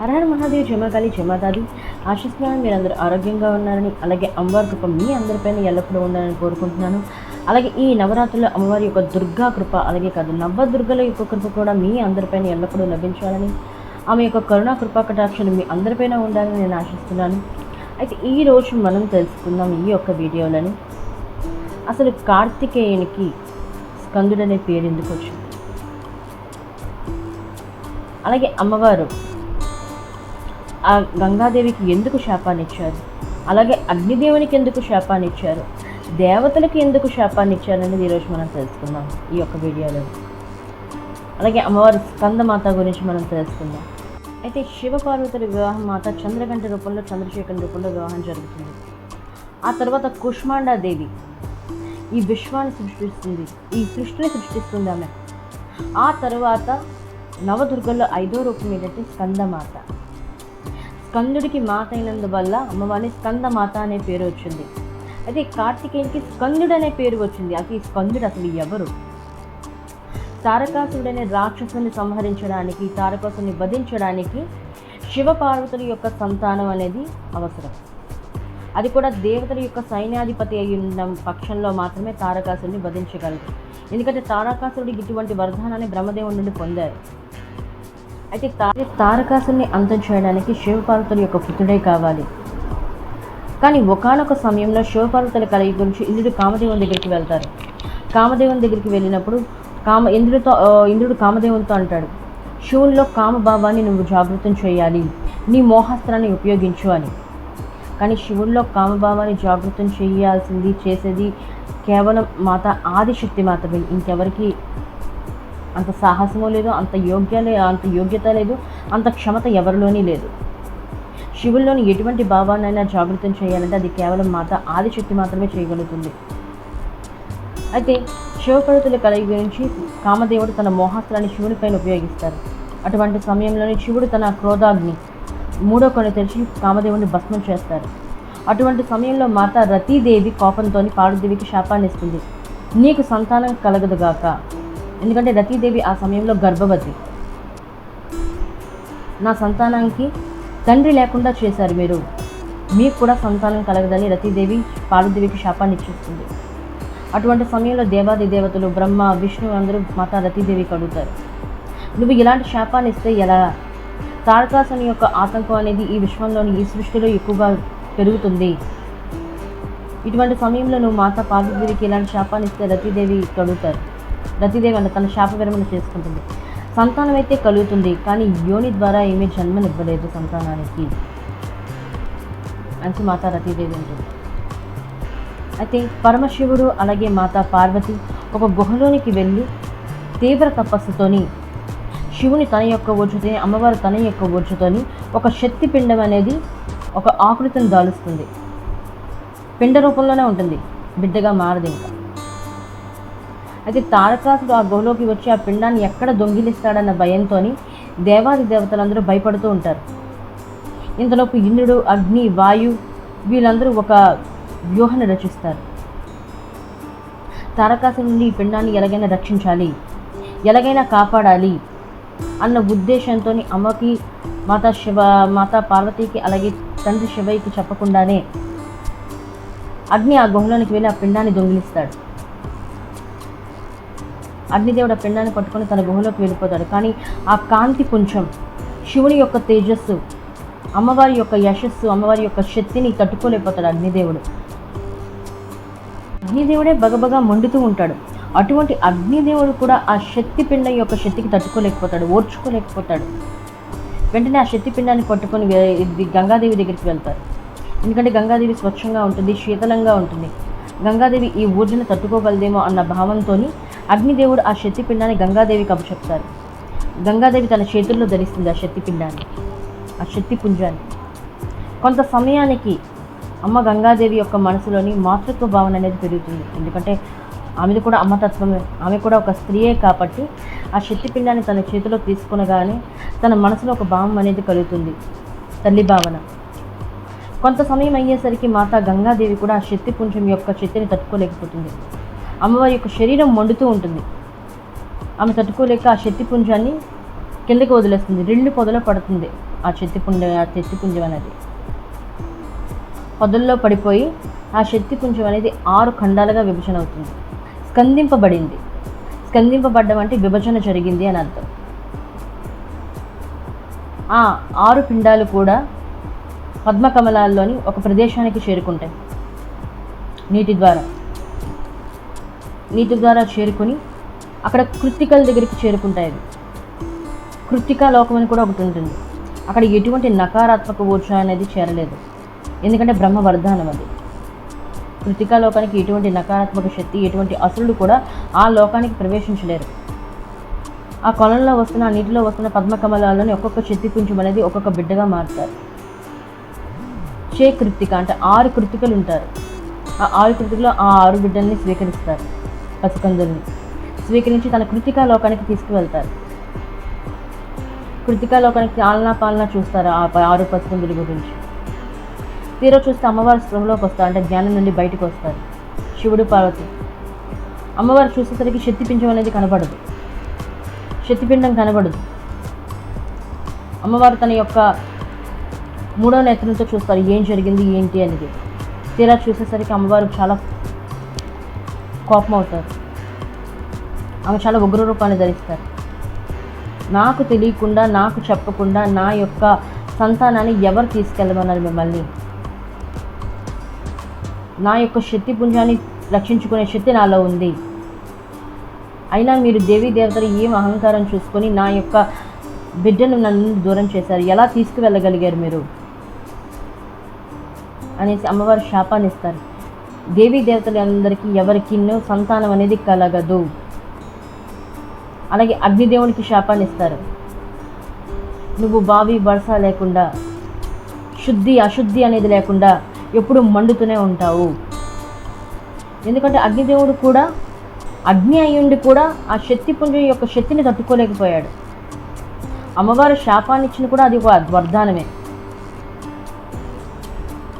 హరహర మహాదేవ్ జమగాలి జమాదాది ఆశిస్తున్నాను మీరు అందరూ ఆరోగ్యంగా ఉన్నారని అలాగే అమ్మవారి కృప మీ అందరిపైన ఎల్లప్పుడూ ఉండాలని కోరుకుంటున్నాను. అలాగే ఈ నవరాత్రుల్లో అమ్మవారి యొక్క దుర్గా కృప అలాగే కాదు నవదుర్గల యొక్క కృప కూడా మీ అందరిపైన ఎల్లప్పుడూ లభించాలని ఆమె యొక్క కరుణా కృపా కటాక్షలు మీ అందరిపైన ఉండాలని నేను ఆశిస్తున్నాను. అయితే ఈ రోజు మనం తెలుసుకుందాం ఈ యొక్క వీడియోలను. అసలు కార్తికేయునికి స్కందుడనే పేరు ఎందుకు వచ్చింది? అలాగే అమ్మవారు ఆ గంగాదేవికి ఎందుకు శాపాన్ని ఇచ్చారు అలాగే అగ్నిదేవునికి ఎందుకు శాపాన్ని ఇచ్చారు దేవతలకు ఎందుకు శాపాన్ని ఇచ్చారనేది ఈరోజు మనం తెలుసుకుందాం ఈ యొక్క వీడియోలో. అలాగే అమ్మవారి స్కందమాత గురించి మనం తెలుసుకుందాం. అయితే శివపార్వతుల వివాహం మాత చంద్రగంట రూపంలో చంద్రశేఖర్ రూపంలో వివాహం జరుగుతుంది. ఆ తర్వాత కుష్మాండాదేవి ఈ విశ్వాన్ని సృష్టిస్తుంది. ఈ సృష్టిని సృష్టిస్తుంది ఆమె. ఆ తర్వాత నవదుర్గల్లో ఐదో రూపం ఏంటంటే స్కందమాత. స్కందుడికి మాత అయినందువల్ల అమ్మవారిని స్కందమాత అనే పేరు వచ్చింది. అయితే కార్తికేయునికి స్కందుడు అనే పేరు వచ్చింది. అది స్కందుడు అసలు ఎవరు? తారకాసురుడనే రాక్షసుని సంహరించడానికి తారకాసుని వధించడానికి శివపార్వతుల యొక్క సంతానం అనేది అవసరం. అది కూడా దేవతల యొక్క సైన్యాధిపతి అయి ఉన్న పక్షంలో మాత్రమే తారకాసుడిని వధించగలరు. ఎందుకంటే తారకాసుడికి ఇటువంటి వరదానాన్ని బ్రహ్మదేవుడి నుండి పొందారు. అయితే తా తారకాసుని అంతం చేయడానికి శివపార్వతుల యొక్క పుత్రుడే కావాలి. కానీ ఒకానొక సమయంలో శివపార్వతుల కలయి గురించి ఇంద్రుడు కామదేవుని దగ్గరికి వెళ్తారు. కామదేవుని దగ్గరికి వెళ్ళినప్పుడు కామ ఇంద్రుడితో ఇంద్రుడు కామదేవునితో అంటాడు శివునిలో కామభావాన్ని నువ్వు జాగృతం చేయాలి. నీ మోహాస్త్రాన్ని ఉపయోగించు అని. కానీ శివుల్లో కామభావాన్ని జాగృతం చేయాల్సింది చేసేది కేవలం మాత ఆదిశక్తి మాత్రమే. ఇంకెవరికి అంత సాహసము లేదు అంత యోగ్య అంత యోగ్యత లేదు అంత క్షమత ఎవరిలోని లేదు. శివుల్లోని ఎటువంటి భావాన్నైనా జాగృతం చేయాలంటే అది కేవలం మాత ఆదిశక్తి మాత్రమే చేయగలుగుతుంది. అయితే శివపడుతుల కలయి గురించి కామదేవుడు తన మోహాస్త్రాన్ని శివునిపైన ఉపయోగిస్తారు. అటువంటి సమయంలోనే శివుడు తన క్రోధాగ్ని మూడో కొన్ని తెరిచి కామదేవుడిని భస్మం చేస్తారు. అటువంటి సమయంలో మాత రతీదేవి కోపంతో పార్వదేవికి శాపాన్ని ఇస్తుంది నీకు సంతానం కలగదుగాక ఎందుకంటే రతీదేవి ఆ సమయంలో గర్భవతి. నా సంతానానికి తండ్రి లేకుండా చేశారు మీరు. మీకు కూడా సంతానం కలగదని రతీదేవి పార్వదేవికి శాపాన్ని ఇచ్చేస్తుంది. అటువంటి సమయంలో దేవాది దేవతలు బ్రహ్మ విష్ణు అందరూ మాతా రతీదేవికి అడుగుతారు. నువ్వు ఇలాంటి శాపాన్ని ఇస్తే ఎలా? తారకాసుని యొక్క ఆతంకం అనేది ఈ విశ్వంలోని ఈ సృష్టిలో ఎక్కువగా పెరుగుతుంది. ఇటువంటి సమయంలో నువ్వు మాతా పార్వతీదేవికి ఇలాంటి శాపాన్ని ఇస్తే రతీదేవి అడుగుతారు. రతీదేవి తన శాప విరమణ చేసుకుంటుంది. సంతానం అయితే కలుగుతుంది కానీ యోని ద్వారా ఏమీ జన్మనివ్వలేదు సంతానానికి. అని మాత రతీదేవి ఉంటుంది అయితే పరమశివుడు అలాగే మాత పార్వతి ఒక గుహలోనికి వెళ్ళి తీవ్ర తపస్సుతోని శివుని తన యొక్క ఓర్చుతోని అమ్మవారు తన యొక్క ఓర్చుతోని ఒక శక్తి పిండం అనేది ఒక ఆకృతిని దాలుస్తుంది. పిండ రూపంలోనే ఉంటుంది. బిడ్డగా మారదు ఇంకా. అయితే తారకాసుడు ఆ గుహలోకి వచ్చి ఆ పిండాన్ని ఎక్కడ దొంగిలిస్తాడన్న భయంతో దేవాది దేవతలందరూ భయపడుతూ ఉంటారు. ఇంతలోపు ఇంద్రుడు అగ్ని వాయు వీళ్ళందరూ ఒక వ్యూహాన్ని రచిస్తారు. తారకాసు నుండి ఈ పిండాన్ని ఎలాగైనా రక్షించాలి ఎలాగైనా కాపాడాలి అన్న ఉద్దేశంతో అమ్మకి మాతా శివ మాతా పార్వతికి అలాగే తండ్రి శివయ్యకి చెప్పకుండానే అగ్ని ఆ గుహలోనికి వెళ్ళి ఆ పిండాన్ని దొంగిలిస్తాడు. అగ్నిదేవుడు ఆ పిండాన్ని పట్టుకొని తన గుహలోకి వెళ్ళిపోతాడు. కానీ ఆ కాంతి పుంచం శివుని యొక్క తేజస్సు అమ్మవారి యొక్క యశస్సు అమ్మవారి యొక్క శక్తిని తట్టుకోలేకపోతాడు అగ్నిదేవుడు. అగ్నిదేవుడే బగబగా మండుతూ ఉంటాడు. అటువంటి అగ్నిదేవుడు కూడా ఆ శక్తి పిండం యొక్క శక్తికి తట్టుకోలేకపోతాడు ఓర్చుకోలేకపోతాడు. వెంటనే ఆ శక్తి పిండాన్ని పట్టుకొని గంగాదేవి దగ్గరికి వెళ్తారు. ఎందుకంటే గంగాదేవి స్వచ్ఛంగా ఉంటుంది శీతలంగా ఉంటుంది. గంగాదేవి ఈ ఊర్జను తట్టుకోగలదేమో అన్న భావంతో అగ్నిదేవుడు ఆ శక్తి గంగాదేవి గంగాదేవికి అప్పచెప్తారు గంగాదేవి తన చేతుల్లో ధరిస్తుంది ఆ శక్తిపిండాన్ని ఆ శక్తి పుంజాన్ని కొంత సమయానికి అమ్మ గంగాదేవి యొక్క మనసులోని మాతృత్వ భావన అనేది పెరుగుతుంది. ఎందుకంటే ఆమెది కూడా అమ్మతత్వమే. ఆమె కూడా ఒక స్త్రీయే కాబట్టి ఆ శక్తిపిండాన్ని తన చేతిలో తీసుకునగానే తన మనసులో ఒక భావం అనేది కలుగుతుంది. తల్లి భావన. కొంత సమయం అయ్యేసరికి మాత గంగాదేవి కూడా ఆ శక్తి పుంజం యొక్క శక్తిని తట్టుకోలేకపోతుంది. అమ్మవారి యొక్క శరీరం మండుతూ ఉంటుంది. ఆమె తట్టుకోలేక ఆ శక్తి పుంజాన్ని కిందకి వదిలేస్తుంది. రెండు పొదలో పడుతుంది ఆ శక్తిపుంజ ఆ శక్తిపుంజం అనేది. పొదల్లో పడిపోయి ఆ శక్తిపుంజం అనేది ఆరు ఖండాలుగా విభజన అవుతుంది. స్కందింపబడింది. స్కందింపబడ్డం అంటే విభజన జరిగింది అని అర్థం. ఆ ఆరు పిండాలు కూడా పద్మకమలాల్లోని ఒక ప్రదేశానికి చేరుకుంటాయి. నీటి ద్వారా. నీటి ద్వారా చేరుకొని అక్కడ కృత్తికల దగ్గరికి చేరుకుంటాయి అవి. కృత్తికా లోకం అని కూడా ఒకటి ఉంటుంది. అక్కడ ఎటువంటి నకారాత్మక ఊర్జ అనేది చేరలేదు. ఎందుకంటే బ్రహ్మ వరదానం అది. కృతికా లోకానికి ఎటువంటి నకారాత్మక శక్తి ఎటువంటి అసురులు కూడా ఆ లోకానికి ప్రవేశించలేరు. ఆ కొలంలో వస్తున్న ఆ నీటిలో వస్తున్న పద్మకమలాల్లోని ఒక్కొక్క శక్తి పుంజం అనేది ఒక్కొక్క బిడ్డగా మారుతారు. చే కృత్తిక అంటే ఆరు కృతికలు ఉంటారు. ఆ ఆరు కృతికలో ఆ ఆరు బిడ్డల్ని స్వీకరిస్తారు. పసికందుల్ని స్వీకరించి తన కృతికా లోకానికి తీసుకువెళ్తారు. కృతికా లోకానికి ఆలనా పాలనా చూస్తారు ఆ ప- ఆరు పసికందుల గురించి? తీరా చూస్తే అమ్మవారి స్పృహలోకి వస్తారు అంటే జ్ఞానం నుండి బయటకు వస్తారు. శివుడు పార్వతి. అమ్మవారు చూసేసరికి శక్తిపించం అనేది కనబడదు. శక్తిపిండం కనబడదు. అమ్మవారు తన యొక్క మూడో నేత్రంతో చూస్తారు ఏం జరిగింది ఏంటి అనేది. తీరా చూసేసరికి అమ్మవారు చాలా కోపం అవుతారు ఆమె చాలా ఉగ్ర రూపాన్ని ధరిస్తారు. నాకు తెలియకుండా నాకు చెప్పకుండా నా యొక్క సంతానాన్ని ఎవరు తీసుకెళ్ళమన్నారు మిమ్మల్ని? నా యొక్క శక్తి పుంజాన్ని రక్షించుకునే శక్తి నాలో ఉంది. అయినా మీరు దేవీ దేవతలు ఏం అహంకారం చూసుకొని నా యొక్క బిడ్డను నన్ను దూరం చేశారు? ఎలా తీసుకువెళ్ళగలిగారు మీరు? అనేసి అమ్మవారు శాపాన్ని ఇస్తారు దేవీ దేవతలందరికీ ఎవరికి సంతానం అనేది కలగదు. అలాగే అగ్నిదేవునికి శాపాన్ని ఇస్తారు. నువ్వు బావి బరస లేకుండా శుద్ధి అశుద్ధి అనేది లేకుండా ఎప్పుడు మండుతూనే ఉంటావు. ఎందుకంటే అగ్నిదేవుడు కూడా అగ్ని అయ్యుండి కూడా ఆ శక్తి పుంజం యొక్క శక్తిని తట్టుకోలేకపోయాడు. అమ్మవారు శాపాన్ని ఇచ్చిన కూడా అది ఒక వరదానమే.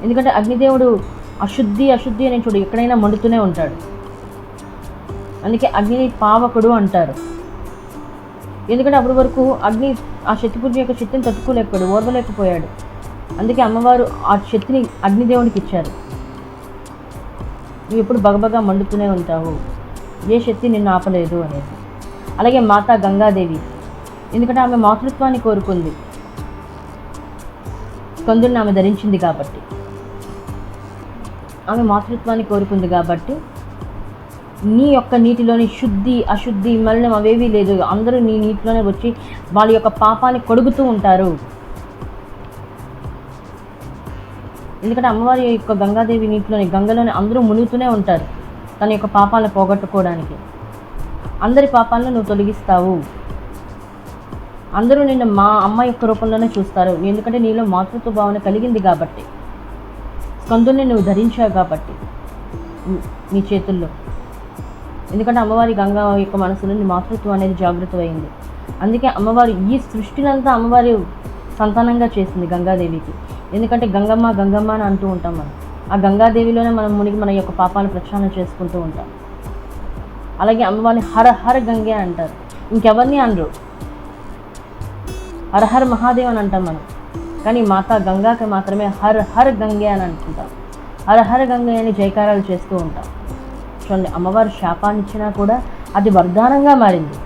ఎందుకంటే అగ్నిదేవుడు అశుద్ధి అశుద్ధి అని చూడు ఎక్కడైనా మండుతూనే ఉంటాడు. అందుకే అగ్నిని పావకుడు అంటారు. ఎందుకంటే అప్పటి వరకు అగ్ని ఆ శక్తిపుంజం యొక్క శక్తిని తట్టుకోలేకపోయాడు ఓర్వలేకపోయాడు. అందుకే అమ్మవారు ఆ శక్తిని అగ్నిదేవునికి ఇచ్చారు. నువ్వు ఎప్పుడు బగబగా మండుతూనే ఉంటావు. ఏ శక్తి నిన్ను ఆపలేదు అనేది. అలాగే మాతా గంగాదేవి. ఎందుకంటే ఆమె మాతృత్వాన్ని కోరుకుంది. కందుల్ని ఆమె ధరించింది కాబట్టి. ఆమె మాతృత్వాన్ని కోరుకుంది కాబట్టి నీ యొక్క నీటిలోని శుద్ధి అశుద్ధి మలినం అవేవీ లేదు. అందరూ నీ నీటిలోనే వచ్చి వాళ్ళ యొక్క పాపాన్ని కొడుగుతూ ఉంటారు. ఎందుకంటే అమ్మవారి యొక్క గంగాదేవి నీటిలోని గంగలోని అందరూ మునుగుతూనే ఉంటారు తన యొక్క పాపాలను పోగొట్టుకోవడానికి. అందరి పాపాలను నువ్వు తొలగిస్తావు. అందరూ నిన్ను మా అమ్మ యొక్క రూపంలోనే చూస్తారు. ఎందుకంటే నీలో మాతృత్వ భావన కలిగింది కాబట్టి. కందుల్ని నువ్వు ధరించావు కాబట్టి. నీ- చేతుల్లో. ఎందుకంటే అమ్మవారి గంగా యొక్క మనసులో నీ మాతృత్వం అనేది జాగృతమైంది. అందుకే అమ్మవారు ఈ సృష్టినంతా అమ్మవారి సంతానంగా చేసింది గంగాదేవికి. ఎందుకంటే గంగమ్మ గంగమ్మ అని అంటూ ఉంటాం మనం. ఆ గంగాదేవిలోనే మనం మునిగి మన యొక్క పాపాలు ప్రక్షాళన చేసుకుంటూ ఉంటాం. అలాగే అమ్మవారిని హర హర గంగే అంటారు. ఇంకెవరిని అనరు. హరహర మహాదేవ్ అని అంటాం మనం. కానీ మాతా గంగాకి మాత్రమే హర్ హర్ గంగే అని అనుకుంటాం. హర హర గంగే అని జయకారాలు చేస్తూ ఉంటాం. చూడండి అమ్మవారు శాపాన్ని ఇచ్చినా కూడా అది వరదానంగా మారింది.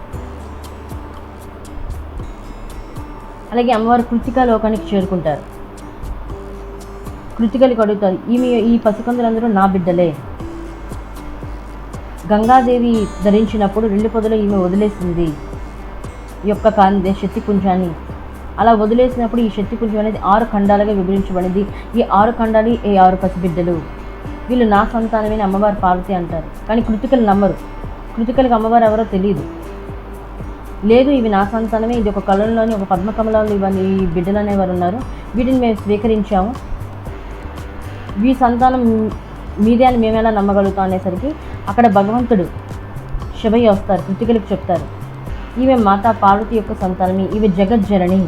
అలాగే అమ్మవారు కృతికా లోకానికి చేరుకుంటారు. కృతికలకి అడుగుతారు ఈమె ఈ పసికందులందరూ నా బిడ్డలే. గంగాదేవి ధరించినప్పుడు రెండు పొదలు ఈమె వదిలేసింది. ఈ యొక్క కాంతి శక్తి పుంజాన్ని అలా వదిలేసినప్పుడు ఈ శక్తిపుంజం అనేది ఆరు ఖండాలుగా విభజించబడింది. ఈ ఆరు ఖండాలు ఈ ఆరు పసిబిడ్డలు వీళ్ళు నా సంతానమే అని అమ్మవారు పార్వతి అంటారు. కానీ కృతికలు నమ్మరు. కృతికలకు అమ్మవారు ఎవరో తెలియదు. లేదు ఇవి నా సంతానమే ఇది ఒక కళలోని ఒక పద్మకమలంలో ఇవన్నీ ఈ బిడ్డలు అనేవారు ఉన్నారు. వీటిని మేము స్వీకరించాము. వీ సంతానం మీదే అని మేము ఎలా నమ్మగలుగుతాం అనేసరికి అక్కడ భగవంతుడు శివయ్య వస్తారు కృతికలకు చెప్తారు. ఈమె మాతా పార్వతి యొక్క సంతానమే ఈమె జగజ్జనని.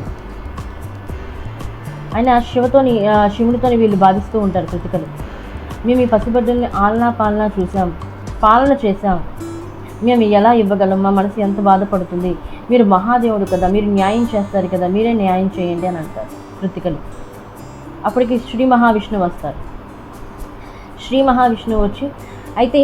ఆయన శివతోని శివునితోని వీళ్ళు బాధిస్తూ ఉంటారు కృతికలు మేము ఈ పసిబిడ్డల్ని ఆలనా పాలనా చూసాం పాలన చేశాం. మేము ఎలా ఇవ్వగలం మా మనసు ఎంత బాధపడుతుంది? మీరు మహాదేవుడు కదా మీరు న్యాయం చేస్తారు కదా మీరే న్యాయం చేయండి అని అంటారు కృతికలు అప్పటికి శ్రీ మహావిష్ణువు వస్తారు. శ్రీ మహావిష్ణువు వచ్చి అయితే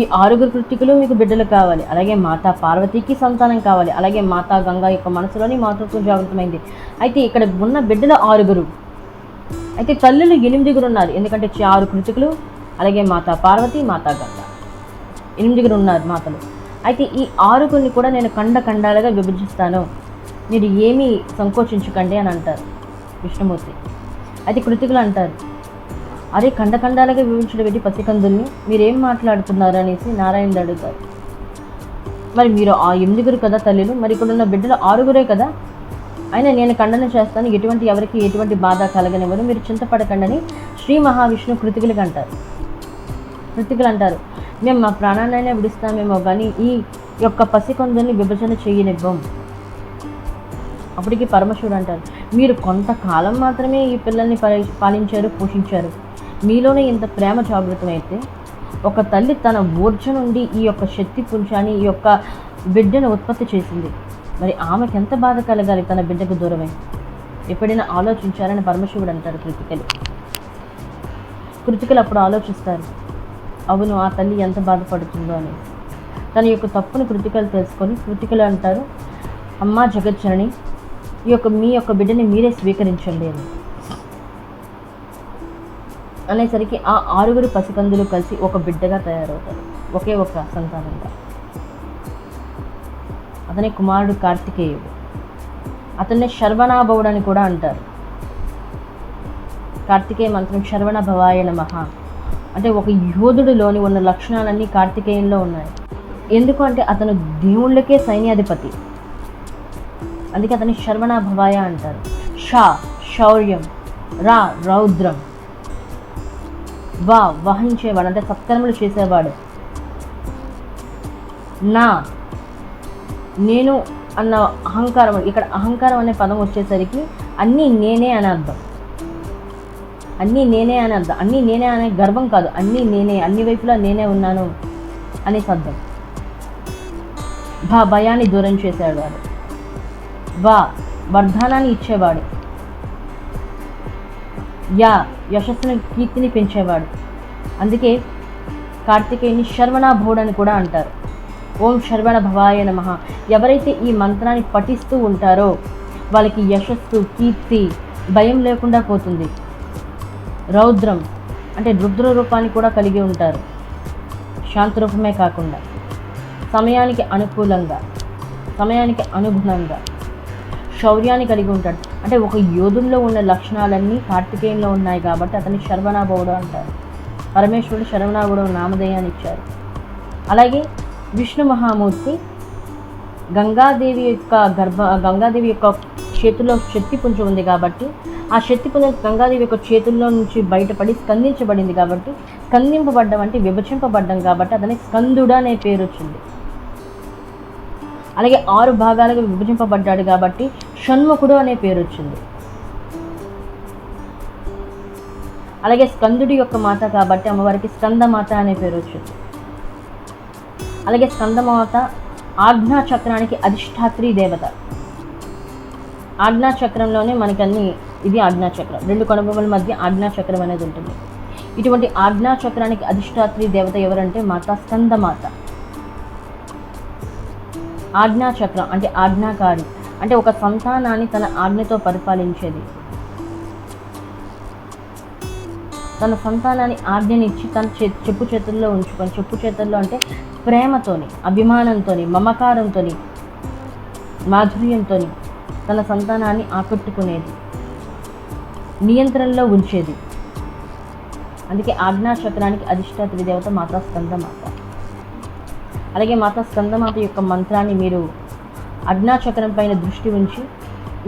ఈ ఆరుగురు కృతికులు మీకు బిడ్డలు కావాలి. అలాగే మాతా పార్వతీకి సంతానం కావాలి. అలాగే మాతా గంగా యొక్క మనసులోని మాతృత్వం జాగృతమైంది. అయితే ఇక్కడ ఉన్న బిడ్డలు ఆరుగురు. అయితే తల్లులు ఎనిమిదిగురు ఉన్నారు. ఎందుకంటే ఆరు కృతికులు అలాగే మాతా పార్వతి మాతా గంగ. ఎనిమిదిగురు ఉన్నారు మాతలు. అయితే ఈ ఆరుగురిని కూడా నేను కండ కండాలుగా విభజిస్తాను. మీరు ఏమీ సంకోచించకండి అని అంటారు విష్ణుమూర్తి. అయితే కృతికులు అంటారు అరే ఖండఖండాలుగా వివించడం ఏంటి పసికందుల్ని మీరేం మాట్లాడుతున్నారు అనేసి నారాయణుడు అడుగుతారు. మరి మీరు ఆ ఎనిమిదిగురు కదా తల్లిలు? మరి ఇక్కడ ఉన్న బిడ్డలు ఆరుగురే కదా? అయినా నేను ఖండన చేస్తాను ఎటువంటి ఎవరికి ఎటువంటి బాధ కలగనివ్వరు మీరు చింతపడకండి శ్రీ మహావిష్ణు కృతికులకి అంటారు. కృతికులు అంటారు మేము మా ప్రాణాన్నైనా విడుస్తామేమో కానీ ఈ యొక్క పసికందుల్ని విభజన చేయనివ్వం. అప్పటికి పరమశివుడు అంటారు మీరు కొంతకాలం మాత్రమే ఈ పిల్లల్ని పరి- పాలించారు పోషించారు. మీలోనే ఇంత ప్రేమ జాగృతమైతే ఒక తల్లి తన ఊర్జ నుండి ఈ యొక్క శక్తి పుంజాన్ని ఈ యొక్క బిడ్డను ఉత్పత్తి చేసింది. మరి ఆమెకి ఎంత బాధ కలగాలి తన బిడ్డకు దూరమై? ఎప్పుడైనా ఆలోచించారని పరమశివుడు అంటారు కృతికలు. కృతికలు అప్పుడు ఆలోచిస్తారు అవును ఆ తల్లి ఎంత బాధపడుతుందో అని. తన యొక్క తప్పును కృతికలు తెలుసుకొని కృతికలు అంటారు అమ్మా జగజ్జనని ఈ యొక్క మీ యొక్క బిడ్డని మీరే స్వీకరించండి అని. అనేసరికి ఆ ఆరుగురు పసికందులు కలిసి ఒక బిడ్డగా తయారవుతారు. ఒకే ఒక సంతానంగా. అతని కుమారుడు కార్తికేయుడు. అతన్ని శర్వణాభవుడు అని కూడా అంటారు. కార్తికేయ మంత్రం శర్వణ భవాయ నమః. అంటే ఒక యోధుడిలోని ఉన్న లక్షణాలన్నీ కార్తికేయంలో ఉన్నాయి. ఎందుకు అంటే అతను దేవుళ్ళకే సైన్యాధిపతి. అందుకే అతని శర్వణ భవాయ అంటారు. షా శౌర్యం. రా రౌద్రం. వా వహించేవాడు అంటే సత్కర్మలు చేసేవాడు. నా నేను అన్న అహంకారం ఇక్కడ అహంకారం అనే పదం వచ్చేసరికి అన్నీ నేనే అని అర్థం. అన్నీ నేనే అని అర్థం. అన్నీ నేనే అనే గర్వం కాదు. అన్నీ నేనే అన్ని వైపులా నేనే ఉన్నాను అనే అర్థం భా భయాన్ని దూరం చేసేవాడు. వా వర్ధానాన్ని ఇచ్చేవాడు. యా యశస్సుని కీర్తిని పెంచేవాడు. అందుకే కార్తికేయుని శర్వణాభోడ్ అని కూడా అంటారు. ఓం శర్వణ భవాయ నమ. ఎవరైతే ఈ మంత్రాన్ని పఠిస్తూ ఉంటారో వాళ్ళకి యశస్సు కీర్తి భయం లేకుండా పోతుంది. రౌద్రం అంటే రుద్ర రూపాన్ని కూడా కలిగి ఉంటారు. శాంతరూపమే కాకుండా. సమయానికి అనుకూలంగా సమయానికి అనుగుణంగా శౌర్యాన్ని కలిగి ఉంటాడు. అంటే ఒక యోధుల్లో ఉన్న లక్షణాలన్నీ కార్తికేయంలో ఉన్నాయి కాబట్టి అతన్ని శర్వణాభవుడు అంటారు. పరమేశ్వరుడు శరవణాభవుడు నామధేయాన్ని ఇచ్చారు. అలాగే విష్ణు మహామూర్తి గంగాదేవి యొక్క గర్భ గంగాదేవి యొక్క చేతిలో శక్తి పుంజం ఉంది కాబట్టి ఆ శక్తి పుంజం గంగాదేవి యొక్క చేతుల్లో నుంచి బయటపడి స్కందించబడింది కాబట్టి స్కందింపబడ్డం అంటే విభజింపబడ్డం కాబట్టి అతని స్కందుడు అనే పేరు వచ్చింది. అలాగే ఆరు భాగాలుగా విభజింపబడ్డాడు కాబట్టి షణ్ముఖుడు అనే పేరు వచ్చింది. అలాగే స్కందుడి యొక్క మాత కాబట్టి అమ్మవారికి స్కందమాత అనే పేరు వచ్చింది. అలాగే స్కందమాత ఆజ్ఞా చక్రానికి అధిష్టాత్రి దేవత. ఆజ్ఞా చక్రంలోనే మనకన్నీ ఇది ఆజ్ఞా చక్రం రెండు కనుబొమ్మల మధ్య ఆజ్ఞా చక్రం అనేది ఉంటుంది. ఇటువంటి ఆజ్ఞా చక్రానికి అధిష్టాత్రి దేవత ఎవరంటే మాత స్కందమాత. ఆజ్ఞా చక్రం అంటే ఆజ్ఞాకారి అంటే ఒక సంతానాన్ని తన ఆజ్ఞతో పరిపాలించేది. తన సంతానాన్ని ఆజ్ఞనిచ్చి తన చే చెప్పు చేతుల్లో ఉంచుకొని చెప్పు చేతుల్లో అంటే ప్రేమతోని అభిమానంతోని మమకారంతోని మాధుర్యంతోని తన సంతానాన్ని ఆకట్టుకునేది. నియంత్రణలో ఉంచేది. అందుకే ఆజ్ఞా చక్రానికి అధిష్టాత్రి దేవత మాతా స్కందమాత. అలాగే మాత స్కందమాత యొక్క మంత్రాన్ని మీరు అజ్ఞాచక్రం పైన దృష్టి ఉంచి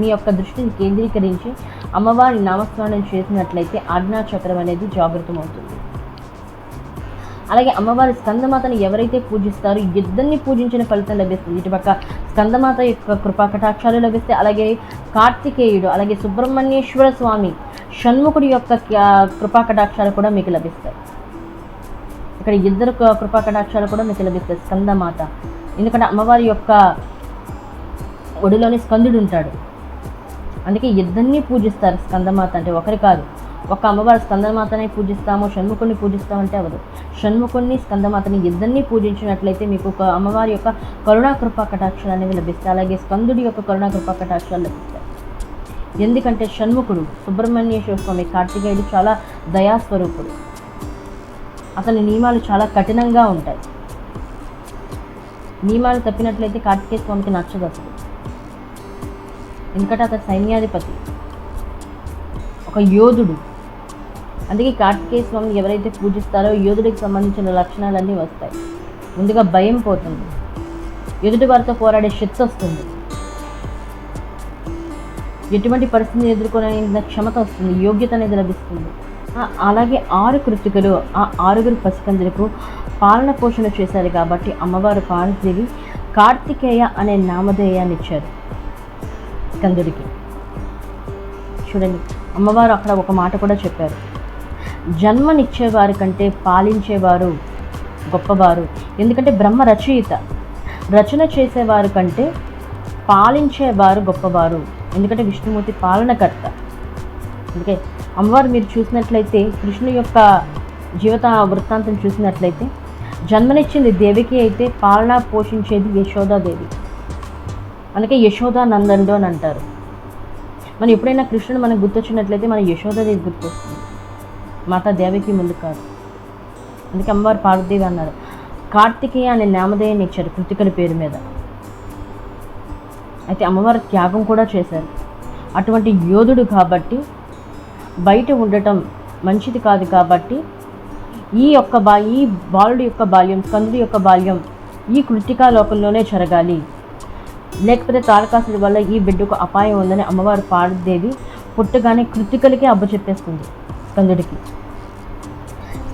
మీ యొక్క దృష్టిని కేంద్రీకరించి అమ్మవారి నామస్మరణం చేసినట్లయితే ఆజ్ఞాచక్రం అనేది జాగృతమవుతుంది. అలాగే అమ్మవారి స్కందమాతను ఎవరైతే పూజిస్తారో ఇద్దరిని పూజించిన ఫలితం లభిస్తుంది. ఇటు పక్క స్కందమాత యొక్క కృపా కటాక్షాలు లభిస్తే అలాగే కార్తికేయుడు అలాగే సుబ్రహ్మణ్యేశ్వర స్వామి షణ్ముఖుడి యొక్క కృపా కటాక్షాలు కూడా మీకు లభిస్తాయి. ఇక్కడ ఇద్దరు కృపా కటాక్షాలు కూడా మీకు లభిస్తాయి. స్కందమాత. ఎందుకంటే అమ్మవారి యొక్క ఒడిలోని స్కందుడు ఉంటాడు. అందుకే ఇద్దరిని పూజిస్తారు స్కందమాత అంటే ఒకరి కాదు. ఒక అమ్మవారి స్కందమాతనే పూజిస్తాము షణ్ముఖుణ్ణి పూజిస్తామంటే అవదు షణ్ముఖుణ్ణి స్కందమాతని ఇద్దరిని పూజించినట్లయితే మీకు ఒక అమ్మవారి యొక్క కరుణాకృపా కటాక్షాలు అనేవి లభిస్తాయి. అలాగే స్కందుడి యొక్క కరుణాకృపా కటాక్షాలు లభిస్తాయి. ఎందుకంటే షణ్ముఖుడు సుబ్రహ్మణ్యేశ్వర స్వామి కార్తికేయుడు చాలా దయాస్వరూపుడు. అతని నియమాలు చాలా కఠినంగా ఉంటాయి. నియమాలు తప్పినట్లయితే కార్తికేయ స్వామికి నచ్చదు అసలు. ఎందుకంటే అతను సైన్యాధిపతి. ఒక యోధుడు. అందుకే కార్తికేయ స్వామిని ఎవరైతే పూజిస్తారో యోధుడికి సంబంధించిన లక్షణాలన్నీ వస్తాయి. ముందుగా భయం పోతుంది. ఎదుటి వారితో పోరాడే శక్తి వస్తుంది. ఎటువంటి పరిస్థితిని ఎదుర్కొనే క్షమత వస్తుంది. యోగ్యత అనేది లభిస్తుంది. అలాగే ఆరు కృతికలు ఆ ఆరుగురు పసికందులకు పాలన పోషణ చేశారు కాబట్టి అమ్మవారు పార్వతీదేవి కార్తికేయ అనే నామధేయాన్ని ఇచ్చారు కందుడికి. చూడండి అమ్మవారు అక్కడ ఒక మాట కూడా చెప్పారు. జన్మనిచ్చేవారి కంటే పాలించేవారు గొప్పవారు ఎందుకంటే బ్రహ్మ రచయిత. రచన చేసేవారు కంటే పాలించేవారు గొప్పవారు ఎందుకంటే విష్ణుమూర్తి పాలనకర్త. అందుకే అమ్మవారు మీరు చూసినట్లయితే కృష్ణు యొక్క జీవిత వృత్తాంతం చూసినట్లయితే జన్మనిచ్చింది దేవికి అయితే పాలన పోషించేది యశోదాదేవి. అందుకే యశోదా నందండు అని అంటారు. మనం ఎప్పుడైనా కృష్ణుడు మనకు గుర్తొచ్చినట్లయితే మన యశోదాదేవి గుర్తొస్తుంది. మాతా దేవికి ముందు కాదు. అందుకే అమ్మవారు పార్వతీవి అన్నారు. కార్తికేయ అనే నామధేయాన్ని ఇచ్చారు కృతికల పేరు మీద. అయితే అమ్మవారు త్యాగం కూడా చేశారు. అటువంటి యోధుడు కాబట్టి బయట ఉండటం మంచిది కాదు కాబట్టి ఈ యొక్క బా ఈ బాలుడి యొక్క బాల్యం కందుడి యొక్క బాల్యం ఈ కృతికా లోకంలోనే జరగాలి. లేకపోతే తారకాసుడి వల్ల ఈ బిడ్డకు అపాయం ఉందని అమ్మవారు పాడదేవి పుట్టగానే కృతికలకే అబ్బచెప్పేస్తుంది కందుడికి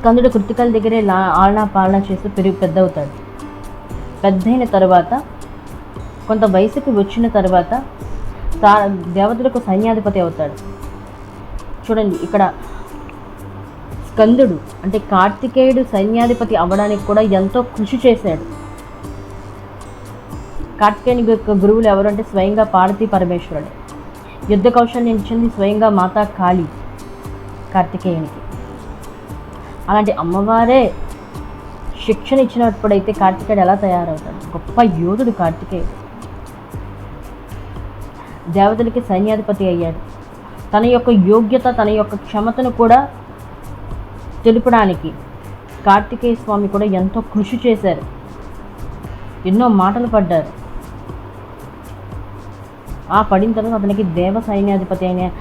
కందుడు కృతికల దగ్గరే లా ఆలనా పాలన చేస్తూ పెరుగు పెద్ద అవుతాడు పెద్దయిన తర్వాత కొంత వయసుకి వచ్చిన తర్వాత తా దేవతలకు సైన్యాధిపతి అవుతాడు. చూడండి ఇక్కడ స్కందుడు అంటే కార్తికేయుడు సైన్యాధిపతి అవ్వడానికి కూడా ఎంతో కృషి చేశాడు. కార్తికేయుని యొక్క గురువులు ఎవరు అంటే స్వయంగా పార్వతీ పరమేశ్వరుడు. యుద్ధ కౌశల్యం ఇచ్చింది స్వయంగా మాతా కాళీ కార్తికేయునికి. అలాంటి అమ్మవారే శిక్షణ ఇచ్చినప్పుడైతే కార్తికేయుడు ఎలా తయారవుతాడు? గొప్ప యోధుడు కార్తికేయుడు. దేవతలకి సైన్యాధిపతి అయ్యాడు. తన యొక్క యోగ్యత తన యొక్క క్షమతను కూడా తెలుపడానికి కార్తికేయ స్వామి కూడా ఎంతో కృషి చేశారు. ఎన్నో మాటలు పడ్డారు. ఆ పడిన తర్వాత అతనికి దేవ సైన్యాధిపతి అనే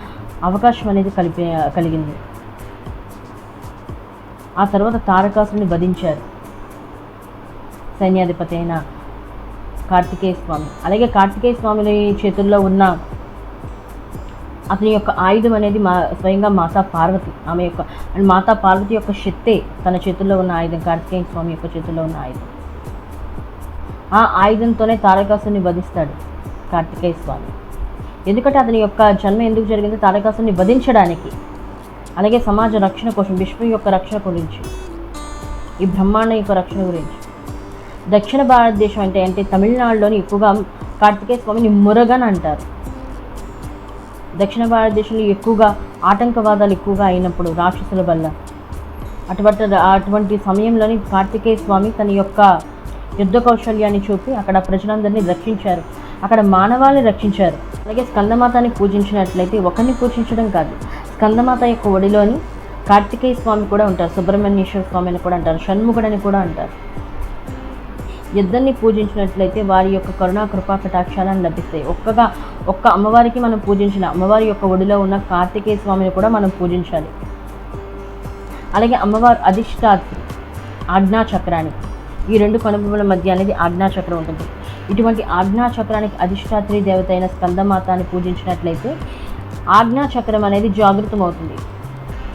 అవకాశం అనేది కలిపి కలిగింది. ఆ తర్వాత తారకాసుని వధించారు. సైన్యాధిపతి అయిన కార్తికేయ స్వామి. అలాగే కార్తికేయ స్వామిని చేతుల్లో ఉన్న అతని యొక్క ఆయుధం అనేది మా స్వయంగా మాతా పార్వతి ఆమె యొక్క అండ్ మాతా పార్వతి యొక్క శక్తే తన చేతుల్లో ఉన్న ఆయుధం కార్తికేయ స్వామి యొక్క చేతుల్లో ఉన్న ఆయుధం. ఆ ఆయుధంతోనే తారకాసుని వధిస్తాడు కార్తికేయ స్వామి. ఎందుకంటే అతని యొక్క జన్మ ఎందుకు జరిగింది తారకాసుని వధించడానికి అలాగే సమాజ రక్షణ కోసం విష్ణు యొక్క రక్షణ గురించి ఈ బ్రహ్మాండం యొక్క రక్షణ గురించి. దక్షిణ భారతదేశం అంటే అంటే తమిళనాడులోని ఎక్కువగా కార్తికేయ స్వామిని మురగన్ అంటారు. దక్షిణ భారతదేశంలో ఎక్కువగా ఆటంకవాదాలు ఎక్కువగా అయినప్పుడు రాక్షసుల వల్ల. అటువంటి అటువంటి సమయంలోని కార్తికేయ స్వామి తన యొక్క యుద్ధ కౌశల్యాన్ని చూపి అక్కడ ప్రజలందరినీ రక్షించారు. అక్కడ మానవాళిని రక్షించారు. అలాగే స్కందమాతని పూజించినట్లయితే ఒకరిని పూజించడం కాదు. స్కందమాత యొక్క ఒడిలోని కార్తికేయ స్వామి కూడా ఉంటారు. సుబ్రహ్మణ్యేశ్వర స్వామి అని కూడా అంటారు. షణ్ముఖుడని కూడా అంటారు. ఇద్దరిని పూజించినట్లయితే వారి యొక్క కరుణా కృపా కటాక్షాలను లభిస్తాయి. ఒక్కగా ఒక్క అమ్మవారికి మనం పూజించిన అమ్మవారి యొక్క ఒడిలో ఉన్న కార్తికేయ స్వామిని కూడా మనం పూజించాలి. అలాగే అమ్మవారు అధిష్టాత్రి ఆజ్ఞాచక్రానికి ఈ రెండు కనుబొమ్మల మధ్య అనేది ఆజ్ఞా చక్రం ఉంటుంది. ఇటువంటి ఆజ్ఞా చక్రానికి అధిష్టాత్రి దేవత అయిన స్కందమాతాన్ని పూజించినట్లయితే ఆజ్ఞా చక్రం అనేది జాగృతం అవుతుంది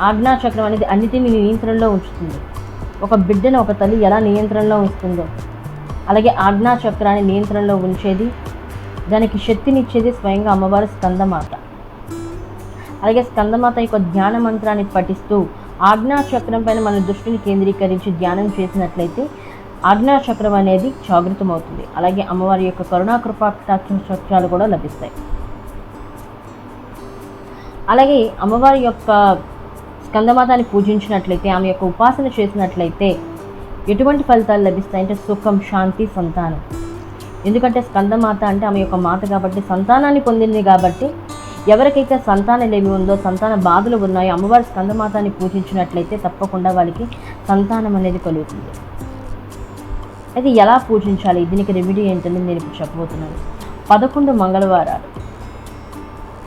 ఆజ్ఞా చక్రం అనేది అన్నిటిని నియంత్రణలో ఉంచుతుంది. ఒక బిడ్డను ఒక తల్లి ఎలా నియంత్రణలో ఉంచుతుందో అలాగే ఆజ్ఞా చక్రాన్ని నియంత్రణలో ఉంచేది దానికి శక్తినిచ్చేది స్వయంగా అమ్మవారు స్కందమాత. అలాగే స్కందమాత యొక్క ధ్యాన మంత్రాన్ని పఠిస్తూ ఆజ్ఞాచక్రం పైన మన దృష్టిని కేంద్రీకరించి ధ్యానం చేసినట్లయితే ఆజ్ఞాచక్రం అనేది జాగృతమవుతుంది. అలాగే అమ్మవారి యొక్క కరుణా కృపా కూడా లభిస్తాయి. అలాగే అమ్మవారి యొక్క స్కందమాతాన్ని పూజించినట్లయితే ఆమె యొక్క ఉపాసన చేసినట్లయితే ఎటువంటి ఫలితాలు లభిస్తాయంటే సుఖం శాంతి సంతానం. ఎందుకంటే స్కందమాత అంటే ఆమె యొక్క మాత కాబట్టి సంతానాన్ని పొందింది కాబట్టి ఎవరికైతే సంతానం లేమి ఉందో సంతాన బాధలు ఉన్నాయో అమ్మవారి స్కందమాతాన్ని పూజించినట్లయితే తప్పకుండా వాళ్ళకి సంతానం అనేది కలుగుతుంది. అయితే ఎలా పూజించాలి? దీనికి రెమెడీ ఏంటని నేను ఇప్పుడు చెప్పబోతున్నాను. పదకొండు మంగళవారాలు.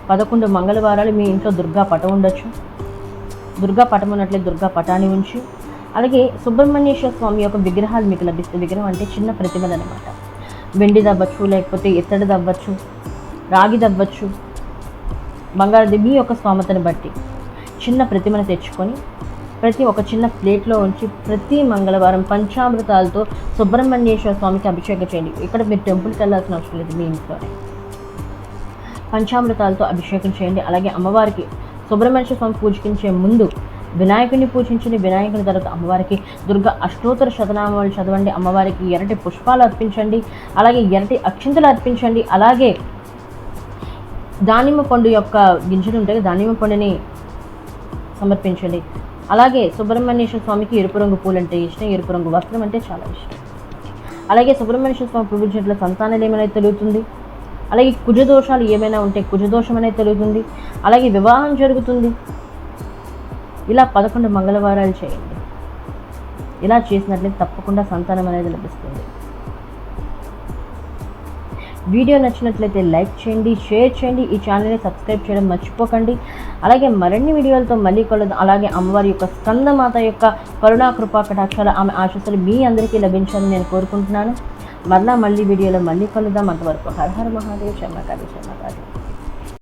పదకొండు మంగళవారాలు మీ ఇంట్లో దుర్గా పటం ఉండొచ్చు. దుర్గా పటం ఉన్నట్లే దుర్గా పటాన్ని ఉంచి అలాగే సుబ్రహ్మణ్యేశ్వర స్వామి యొక్క విగ్రహాలు మీకు లభిస్తాయి విగ్రహం అంటే చిన్న ప్రతిమలు అనమాట వెండి దవ్వచ్చు లేకపోతే ఇత్తడి దవ్వచ్చు రాగి దవ్వచ్చు బంగారు మీ యొక్క స్వామతను బట్టి చిన్న ప్రతిమను తెచ్చుకొని ప్రతి ఒక చిన్న ప్లేట్లో ఉంచి ప్రతి మంగళవారం పంచామృతాలతో సుబ్రహ్మణ్యేశ్వర స్వామికి అభిషేకం చేయండి. ఇక్కడ మీరు టెంపుల్కి వెళ్ళాల్సిన అవసరం లేదు మీ ఇంట్లోనే పంచామృతాలతో అభిషేకం చేయండి. అలాగే అమ్మవారికి సుబ్రహ్మణ్య స్వామి పూజించే ముందు వినాయకుడిని పూజించండి వినాయకుని తర్వాత అమ్మవారికి దుర్గ అష్టోత్తర శతనామాలు చదవండి. అమ్మవారికి ఎర్రటి పుష్పాలు అర్పించండి. అలాగే ఎరటి అక్షింతలు అర్పించండి. అలాగే దానిమ్మ పండు యొక్క గింజలు ఉంటాయి దానిమ్మ పండుని సమర్పించండి. అలాగే సుబ్రహ్మణ్యేశ్వర స్వామికి ఎరుపు రంగు పూలు అంటే ఇష్టం. ఎరుపు రంగు వస్త్రం అంటే చాలా ఇష్టం. అలాగే సుబ్రహ్మణ్యేశ్వర స్వామి పూజించినట్లు సంతానం ఏమైనా తెలుగుతుంది? అలాగే కుజదోషాలు ఏమైనా ఉంటే కుజదోషం అనేది తెలుగుతుంది. అలాగే వివాహం జరుగుతుంది. ఇలా పదకొండు మంగళవారాలు చేయండి. ఇలా చేసినట్లయితే తప్పకుండా సంతానం అనేది లభిస్తుంది. వీడియో నచ్చినట్లయితే లైక్ చేయండి షేర్ చేయండి ఈ ఛానల్ని సబ్స్క్రైబ్ చేయడం మర్చిపోకండి. అలాగే మరిన్ని వీడియోలతో మళ్ళీ కలదు అలాగే అమ్మవారి యొక్క స్కందమాత యొక్క కరుణా కృపా కటాక్షాలు ఆమె ఆశస్సులు మీ అందరికీ లభించాలని నేను కోరుకుంటున్నాను. మరలా మళ్ళీ వీడియోలో మళ్ళీ కలుద్దాం. అంతవరకు హర హర మహాదేవ్ శర్మ కాళీ శర్మ